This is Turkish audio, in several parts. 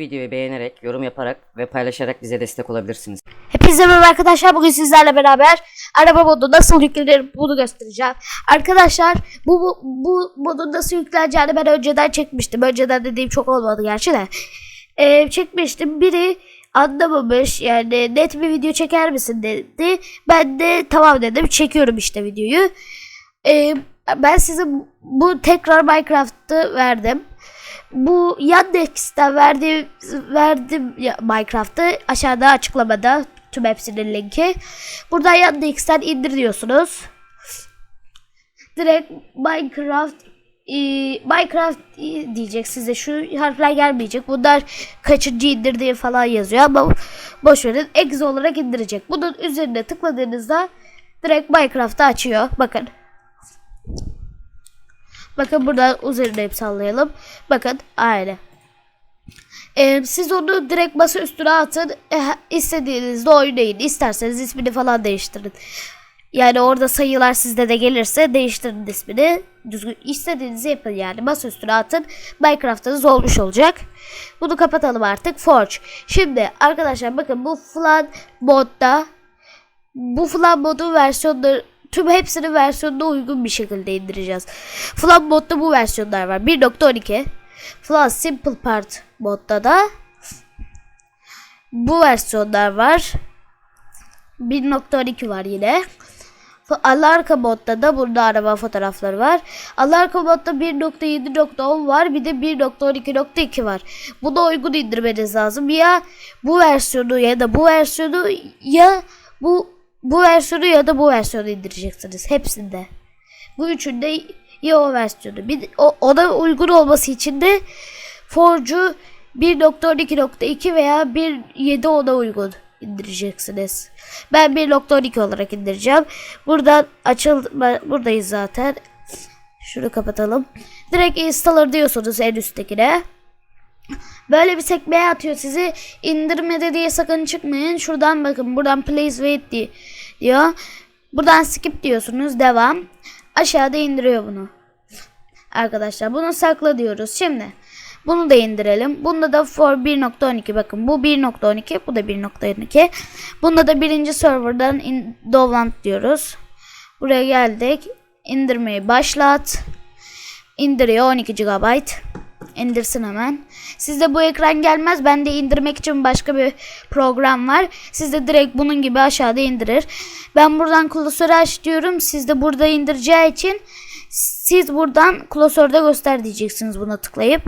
videoyu beğenerek, yorum yaparak ve paylaşarak bize destek olabilirsiniz. Hepinize merhaba arkadaşlar. Bugün sizlerle beraber araba modu nasıl yüklenir bunu göstereceğim. Arkadaşlar bu, bu, bu modu nasıl yükleneceğini ben önceden çekmiştim. Önceden dediğim çok olmadı gerçi de. Ee, çekmiştim. Biri anlamamış yani net bir video çeker misin dedi. Ben de tamam dedim çekiyorum işte videoyu. Ee, ben size bu tekrar Minecraft'ı verdim. Bu verdiğim, verdim ya- Minecraft'ı aşağıda açıklamada tüm hepsinin linki. Buradan Yandex'ten indir diyorsunuz. Direkt Minecraft e, Minecraft diyecek size şu harfler gelmeyecek. Bunlar kaçıncı indirdiği falan yazıyor ama boş verin. Exe olarak indirecek. Bunun üzerine tıkladığınızda direkt Minecraft'ı açıyor. Bakın. Bakın burada üzerine hep sallayalım. Bakın aynı. Ee, siz onu direkt masa üstüne atın. Eh, istediğinizde oynayın. İsterseniz ismini falan değiştirin. Yani orada sayılar sizde de gelirse değiştirin ismini. Düzgün istediğinizi yapın yani. Masa üstüne atın. Minecraft'ınız olmuş olacak. Bunu kapatalım artık. Forge. Şimdi arkadaşlar bakın bu falan modda bu Flan modu versiyonları tüm hepsinin versiyonuna uygun bir şekilde indireceğiz. Flan modda bu versiyonlar var. 1.12 Flan Simple Part modda da bu versiyonlar var. 1.12 var yine. Alarka modda da burada araba fotoğrafları var. Alarka modda 1.7.10 var. Bir de 1.12.2 var. Buna uygun indirmeniz lazım. Ya bu versiyonu ya da bu versiyonu ya bu bu versiyonu ya da bu versiyonu indireceksiniz. Hepsinde. Bu üçünde ya o versiyonu. Bir, o, ona uygun olması için de Forge'u 1.12.2 veya 1.7 ona uygun indireceksiniz. Ben 1.12 olarak indireceğim. Buradan açıl buradayız zaten. Şunu kapatalım. Direkt installer diyorsunuz en üsttekine. Böyle bir sekmeye atıyor sizi. İndirmede diye sakın çıkmayın. Şuradan bakın. Buradan please wait di- diyor. Buradan skip diyorsunuz. Devam. Aşağıda indiriyor bunu. Arkadaşlar bunu sakla diyoruz. Şimdi bunu da indirelim. Bunda da for 1.12 bakın bu 1.12 bu da 1.12. Bunda da birinci serverdan in, download diyoruz. Buraya geldik. İndirmeyi başlat. İndiriyor 12 GB. İndirsin hemen. Sizde bu ekran gelmez. Bende indirmek için başka bir program var. Sizde direkt bunun gibi aşağıda indirir. Ben buradan klasörü aç diyorum. Sizde burada indireceği için siz buradan klasörde göster diyeceksiniz buna tıklayıp.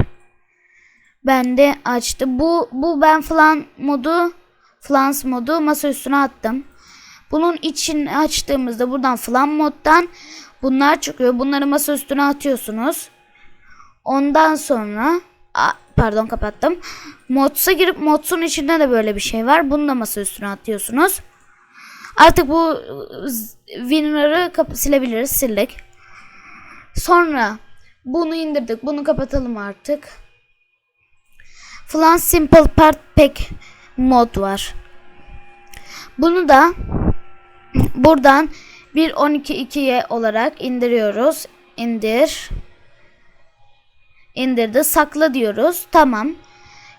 Ben de açtı. Bu bu ben falan modu flans modu masa üstüne attım. Bunun için açtığımızda buradan falan moddan bunlar çıkıyor. Bunları masa üstüne atıyorsunuz. Ondan sonra pardon kapattım. Mods'a girip Mods'un içinde de böyle bir şey var. Bunu da masa üstüne atıyorsunuz. Artık bu ıı, kap- silebiliriz. Sildik. Sonra bunu indirdik. Bunu kapatalım artık. Flan Simple Part Pack mod var. Bunu da buradan 1.12.2'ye olarak indiriyoruz. İndir. İndirdi. Sakla diyoruz. Tamam.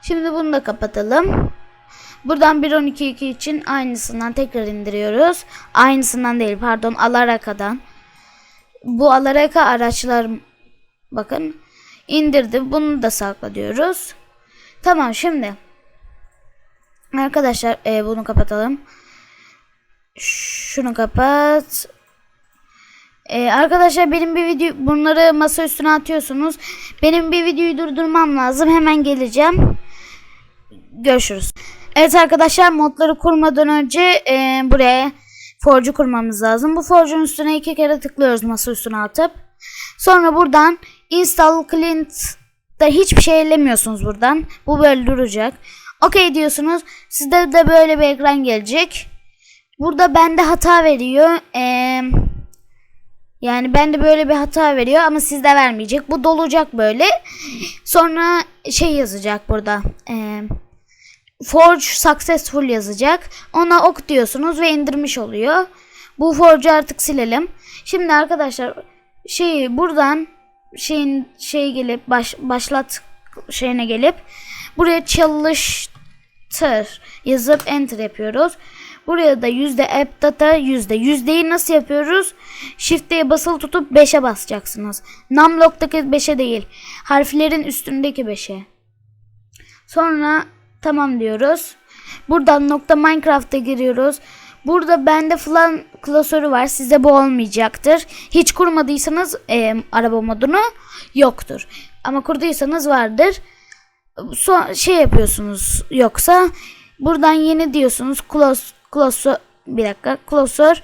Şimdi bunu da kapatalım. Buradan 1.12.2 için aynısından tekrar indiriyoruz. Aynısından değil pardon Alaraka'dan. Bu Alaraka araçlar bakın indirdi. Bunu da sakla diyoruz. Tamam şimdi. Arkadaşlar e, bunu kapatalım. Şunu kapat. Ee, arkadaşlar benim bir video bunları masa üstüne atıyorsunuz. Benim bir videoyu durdurmam lazım. Hemen geleceğim. Görüşürüz. Evet arkadaşlar modları kurmadan önce e, buraya forcu kurmamız lazım. Bu forcun üstüne iki kere tıklıyoruz masa üstüne atıp. Sonra buradan install client da hiçbir şey ellemiyorsunuz buradan. Bu böyle duracak. Okey diyorsunuz. Sizde de böyle bir ekran gelecek. Burada bende hata veriyor. Eee yani bende böyle bir hata veriyor ama sizde vermeyecek. Bu dolacak böyle. Sonra şey yazacak burada. Ee, Forge successful yazacak. Ona ok diyorsunuz ve indirmiş oluyor. Bu Forge'u artık silelim. Şimdi arkadaşlar şey buradan şeyin şey gelip baş, başlat şeyine gelip Buraya çalıştır yazıp enter yapıyoruz. Buraya da yüzde app data yüzde. Yüzdeyi nasıl yapıyoruz? Shift'e basılı tutup 5'e basacaksınız. Numlock'taki 5'e değil. Harflerin üstündeki 5'e. Sonra tamam diyoruz. Buradan nokta Minecraft'a giriyoruz. Burada bende falan klasörü var. Sizde bu olmayacaktır. Hiç kurmadıysanız e, araba modunu yoktur. Ama kurduysanız vardır. So şey yapıyorsunuz yoksa buradan yeni diyorsunuz. Close, close, bir dakika. Klasör.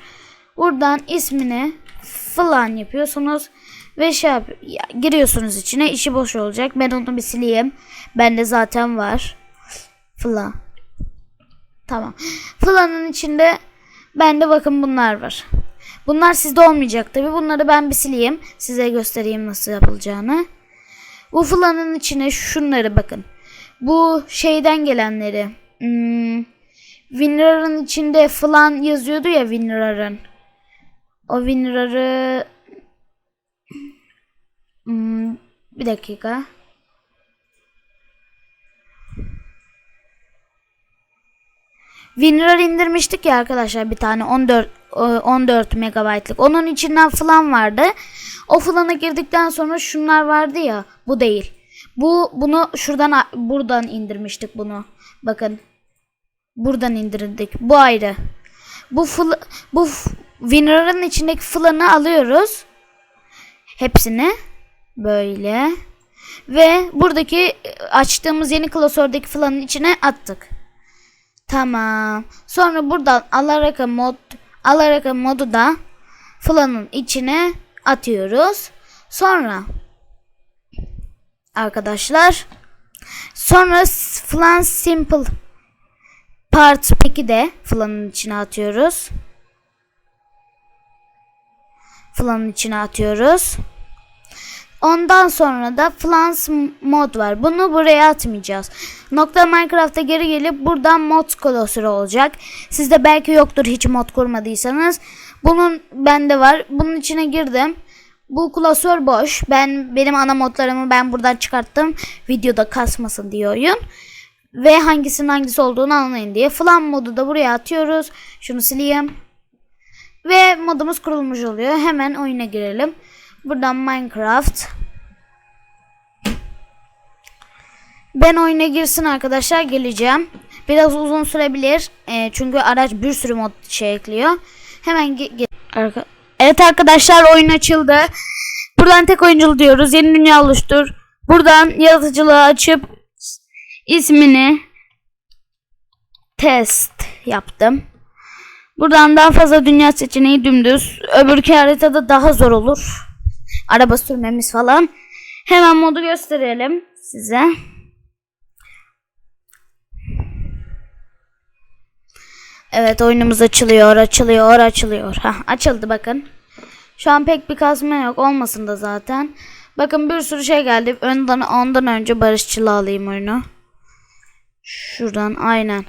Buradan ismini falan yapıyorsunuz. Ve şey yap- ya, giriyorsunuz içine. İşi boş olacak. Ben onu bir sileyim. Bende zaten var. Fla. Tamam. Fla'nın içinde bende bakın bunlar var. Bunlar sizde olmayacak tabi. Bunları ben bir sileyim. Size göstereyim nasıl yapılacağını. Bu Fla'nın içine şunları bakın. Bu şeyden gelenleri. Hmm, WinRAR'ın içinde falan yazıyordu ya WinRAR'ın. O WinRAR'ı Hmm, bir dakika. WinRAR indirmiştik ya arkadaşlar bir tane 14 e, 14 megabaytlık. Onun içinden falan vardı. O falana girdikten sonra şunlar vardı ya. Bu değil. Bu bunu şuradan buradan indirmiştik bunu. Bakın. Buradan indirdik. Bu ayrı. Bu fl- bu WinRAR'ın içindeki flanı alıyoruz. Hepsini böyle ve buradaki açtığımız yeni klasördeki flanın içine attık. Tamam. Sonra buradan Alaraka mod Alaraka modu da flanın içine atıyoruz. Sonra arkadaşlar sonra flan simple part peki de flanın içine atıyoruz. Flanın içine atıyoruz. Ondan sonra da Flans mod var. Bunu buraya atmayacağız. Nokta Minecraft'a geri gelip buradan mod klasörü olacak. Sizde belki yoktur hiç mod kurmadıysanız. Bunun bende var. Bunun içine girdim. Bu klasör boş. Ben benim ana modlarımı ben buradan çıkarttım. Videoda kasmasın diye oyun. Ve hangisinin hangisi olduğunu anlayın diye. Flan modu da buraya atıyoruz. Şunu sileyim. Ve modumuz kurulmuş oluyor. Hemen oyuna girelim. Buradan Minecraft. Ben oyuna girsin arkadaşlar geleceğim. Biraz uzun sürebilir. Ee, çünkü araç bir sürü mod şey ekliyor. Hemen Arka- Evet arkadaşlar oyun açıldı. Buradan tek oyunculu diyoruz. Yeni dünya oluştur. Buradan yaratıcılığı açıp ismini test yaptım. Buradan daha fazla dünya seçeneği dümdüz. Öbürkü haritada daha zor olur. Araba sürmemiz falan. Hemen modu gösterelim size. Evet oyunumuz açılıyor, açılıyor, açılıyor. Hah, açıldı bakın. Şu an pek bir kasma yok. Olmasın da zaten. Bakın bir sürü şey geldi. Önden, ondan önce barışçılı alayım oyunu. Şuradan aynen.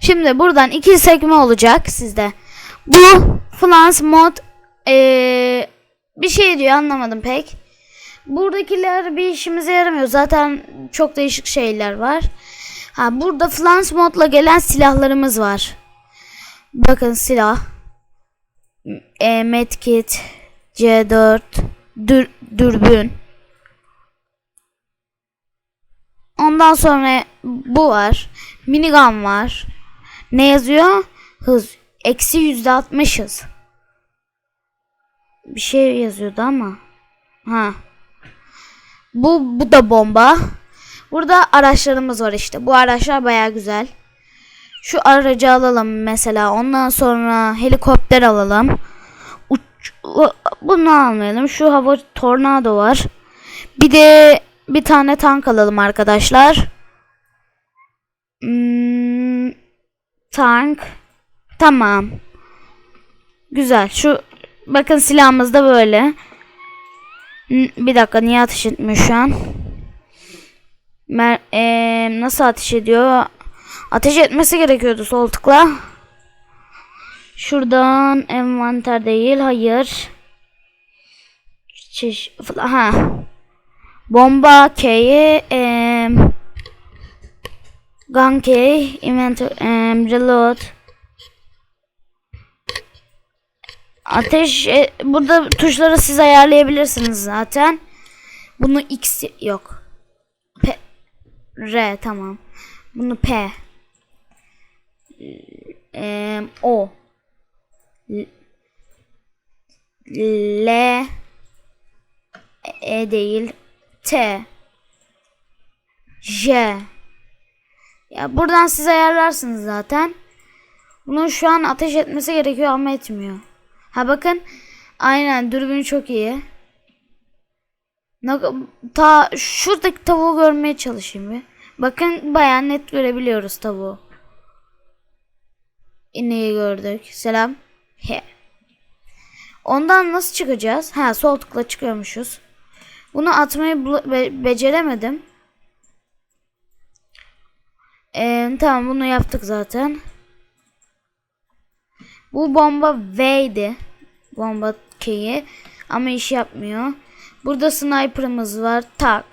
Şimdi buradan iki sekme olacak sizde. Bu Flans mod eee, bir şey diyor anlamadım pek. Buradakiler bir işimize yaramıyor. Zaten çok değişik şeyler var. Ha burada Flans modla gelen silahlarımız var. Bakın silah. E, medkit, C4, dür, dürbün. Ondan sonra bu var. Minigun var. Ne yazıyor? Hız. Eksi yüzde altmış hız. Bir şey yazıyordu ama. Ha. Bu, bu da bomba. Burada araçlarımız var işte. Bu araçlar baya güzel. Şu aracı alalım mesela. Ondan sonra helikopter alalım. Uç, bunu almayalım. Şu hava tornado var. Bir de bir tane tank alalım arkadaşlar. Hmm, tank. Tamam. Güzel. Şu bakın silahımız da böyle. N- Bir dakika niye ateş etmiyor şu an? Mer eee, nasıl ateş ediyor? Ateş etmesi gerekiyordu sol tıkla. Şuradan envanter değil. Hayır. Çeş ha. Bomba K'ye em, Gun key, inventory, em, reload. Ateş e, burada tuşları siz ayarlayabilirsiniz zaten. Bunu X yok. P R tamam. Bunu P Em, O L E değil T J Ya buradan siz ayarlarsınız zaten. Bunun şu an ateş etmesi gerekiyor ama etmiyor. Ha bakın. Aynen dürbün çok iyi. Ta şuradaki tavuğu görmeye çalışayım bir. Bakın bayağı net görebiliyoruz tavuğu. İneği gördük. Selam. He. Ondan nasıl çıkacağız? Ha sol tıkla çıkıyormuşuz. Bunu atmayı be- beceremedim. Ee, tamam bunu yaptık zaten. Bu bomba V'ydi. Bomba keyi. Ama iş yapmıyor. Burada sniper'ımız var. Tak.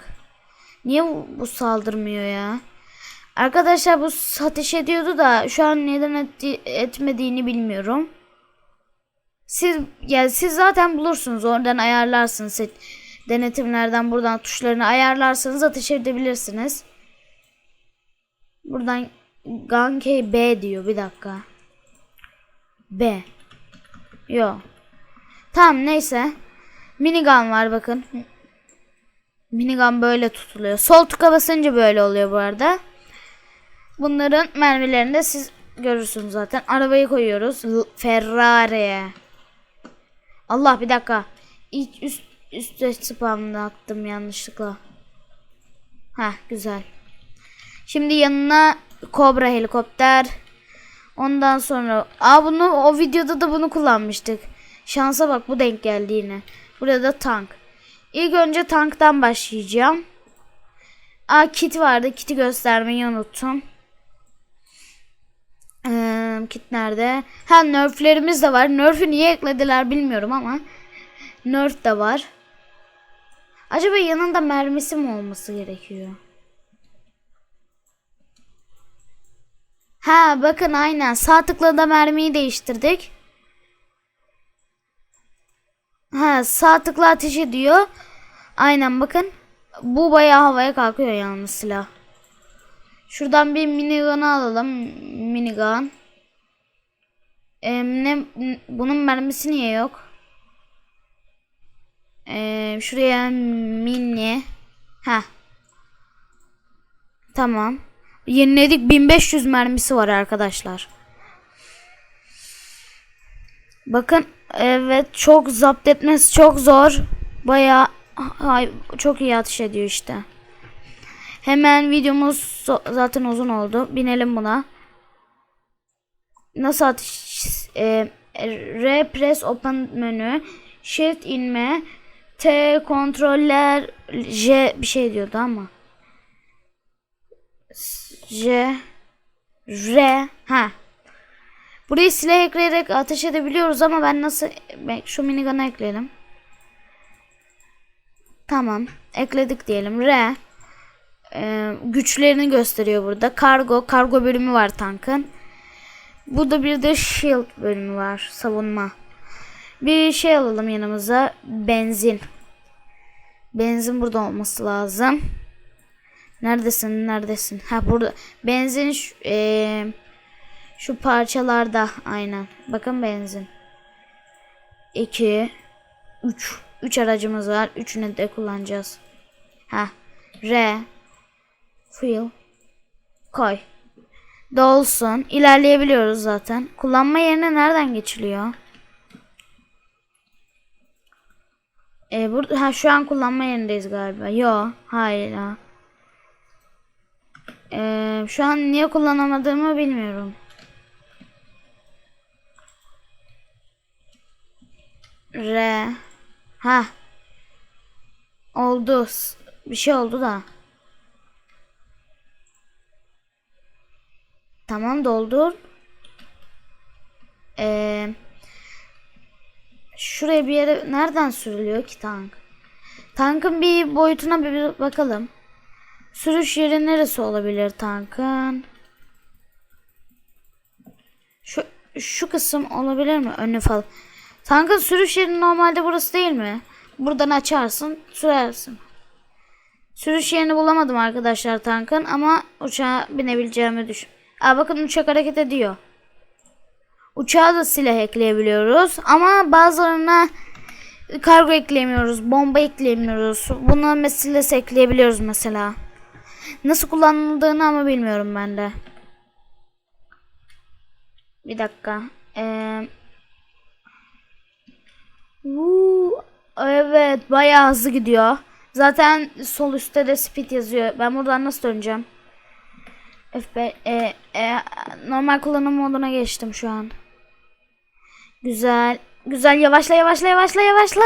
Niye bu, saldırmıyor ya? Arkadaşlar bu ateş ediyordu da şu an neden etti- etmediğini bilmiyorum. Siz yani siz zaten bulursunuz oradan ayarlarsınız denetimlerden buradan tuşlarını ayarlarsanız ateş edebilirsiniz. Buradan Gankey B diyor bir dakika. B. Yo. Tamam neyse. Minigun var bakın. Minigun böyle tutuluyor. Sol tıka basınca böyle oluyor bu arada. Bunların mermilerini de siz görürsünüz zaten. Arabayı koyuyoruz. L- Ferrari. Allah bir dakika. İlk üst üstte spamını attım yanlışlıkla. Ha güzel. Şimdi yanına Cobra helikopter. Ondan sonra aa bunu o videoda da bunu kullanmıştık. Şansa bak bu denk geldi yine. Burada tank. İlk önce tanktan başlayacağım. Aa kit vardı. Kiti göstermeyi unuttum. Ee, kit nerede? Ha nerflerimiz de var. Nerf'ü niye eklediler bilmiyorum ama. Nerf de var. Acaba yanında mermisi mi olması gerekiyor? Ha bakın aynen sağ tıkla da mermiyi değiştirdik. Ha sağ tıkla ateş ediyor. Aynen bakın. Bu bayağı havaya kalkıyor yalnız silah. Şuradan bir minigun alalım. Minigun. Ee, ne, bunun mermisi niye yok? Ee, şuraya mini. Ha. Tamam. Yeniledik 1500 mermisi var arkadaşlar. Bakın evet çok zapt etmesi çok zor. Baya çok iyi atış ediyor işte. Hemen videomuz zaten uzun oldu. Binelim buna. Nasıl atış? E, R press open menü. Shift inme. T kontroller. J bir şey diyordu ama. J R ha. Burayı silah ekleyerek ateş edebiliyoruz ama ben nasıl şu minigun'u ekleyelim. Tamam. Ekledik diyelim. R Ee, güçlerini gösteriyor burada. Kargo, kargo bölümü var tankın. Burada bir de shield bölümü var. Savunma. Bir şey alalım yanımıza. Benzin. Benzin burada olması lazım. Neredesin? Neredesin? Ha burada. Benzin şu, eee, şu parçalarda aynen. Bakın benzin. 2 3 3 aracımız var. Üçünü de kullanacağız. Ha. R Fuel koy. Dolsun. İlerleyebiliyoruz zaten. Kullanma yerine nereden geçiliyor? E, burada ha şu an kullanma yerindeyiz galiba. Yo, hayır. ha. Ee, şu an niye kullanamadığımı bilmiyorum. R ha oldu bir şey oldu da tamam doldur ee, şuraya bir yere nereden sürülüyor ki tank tankın bir boyutuna bir bakalım Sürüş yeri neresi olabilir tankın? Şu şu kısım olabilir mi? Önü falan. Tankın sürüş yeri normalde burası değil mi? Buradan açarsın, sürersin. Sürüş yerini bulamadım arkadaşlar tankın ama uçağa binebileceğimi düşün. Aa bakın uçak hareket ediyor. Uçağa da silah ekleyebiliyoruz ama bazılarına kargo ekleyemiyoruz, bomba ekleyemiyoruz. Buna meselesi ekleyebiliyoruz mesela. Nasıl kullanıldığını ama bilmiyorum ben de. Bir dakika. Ee, evet bayağı hızlı gidiyor. Zaten sol üstte de speed yazıyor. Ben buradan nasıl döneceğim? FB, e, e, normal kullanım moduna geçtim şu an. Güzel. Güzel yavaşla yavaşla yavaşla yavaşla.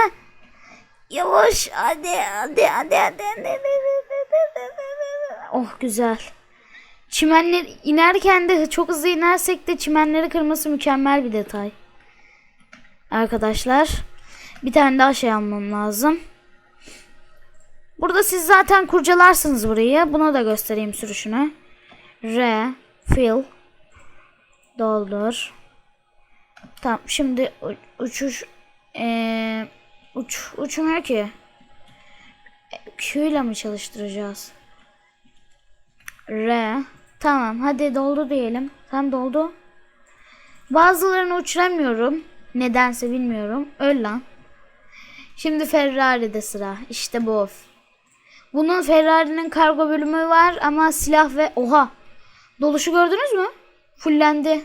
Yavaş hadi hadi hadi hadi. hadi. Oh güzel. Çimenler inerken de çok hızlı inersek de çimenleri kırması mükemmel bir detay. Arkadaşlar bir tane daha şey almam lazım. Burada siz zaten kurcalarsınız burayı. Bunu da göstereyim sürüşünü. R, fill, doldur. Tamam şimdi uçuş ee, uç uçmuyor ki. Q ile mi çalıştıracağız? R. Tamam hadi doldu diyelim. Tam doldu. Bazılarını uçuramıyorum. Nedense bilmiyorum. Öl lan. Şimdi Ferrari'de sıra. İşte bu. Bunun Ferrari'nin kargo bölümü var ama silah ve oha. Doluşu gördünüz mü? Fullendi.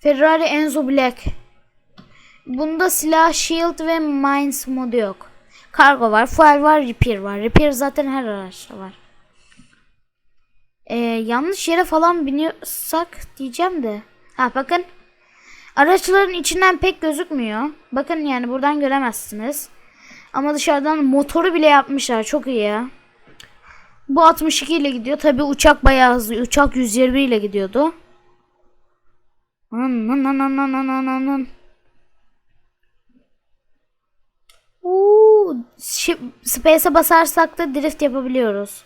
Ferrari Enzo Black. Bunda silah, shield ve mines modu yok. Kargo var, fuel var, repair var. Repair zaten her araçta var. Ee, yanlış yere falan biniyorsak diyeceğim de. Ha bakın. Araçların içinden pek gözükmüyor. Bakın yani buradan göremezsiniz. Ama dışarıdan motoru bile yapmışlar. Çok iyi ya. Bu 62 ile gidiyor. Tabi uçak bayağı hızlı. Uçak 120 ile gidiyordu. Nan nan nan nan Space'e basarsak da drift yapabiliyoruz.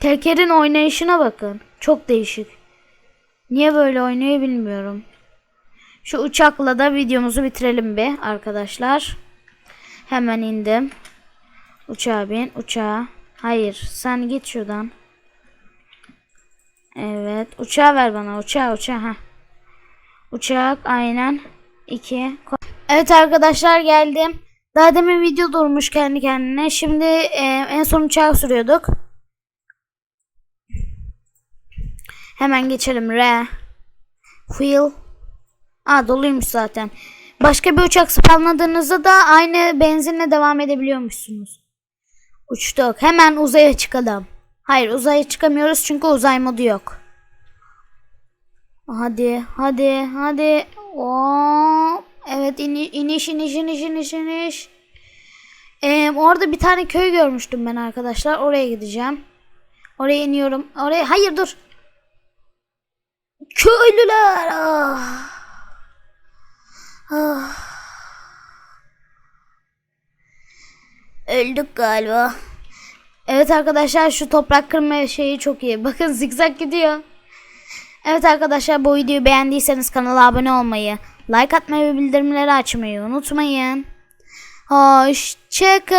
Teker'in oynayışına bakın. Çok değişik. Niye böyle oynuyor bilmiyorum. Şu uçakla da videomuzu bitirelim bir arkadaşlar. Hemen indim. Uçağa bin. Uçağa. Hayır. Sen git şuradan. Evet. Uçağı ver bana. Uçağı uçağı. Heh. Uçak aynen. 2. Evet arkadaşlar geldim. Daha demin video durmuş kendi kendine. Şimdi e, en son uçağı sürüyorduk. Hemen geçelim. R. Fuel. Aa doluymuş zaten. Başka bir uçak spawnladığınızda da aynı benzinle devam edebiliyormuşsunuz. Uçtuk. Hemen uzaya çıkalım. Hayır uzaya çıkamıyoruz çünkü uzay modu yok. Hadi hadi hadi. Oo, evet ini, iniş iniş iniş iniş iniş. Ee, orada bir tane köy görmüştüm ben arkadaşlar. Oraya gideceğim. Oraya iniyorum. Oraya hayır dur. Köylüler. Ah. Ah. Öldük galiba. Evet arkadaşlar şu toprak kırma şeyi çok iyi. Bakın zigzag gidiyor. Evet arkadaşlar bu videoyu beğendiyseniz kanala abone olmayı, like atmayı ve bildirimleri açmayı unutmayın. Hoşçakalın.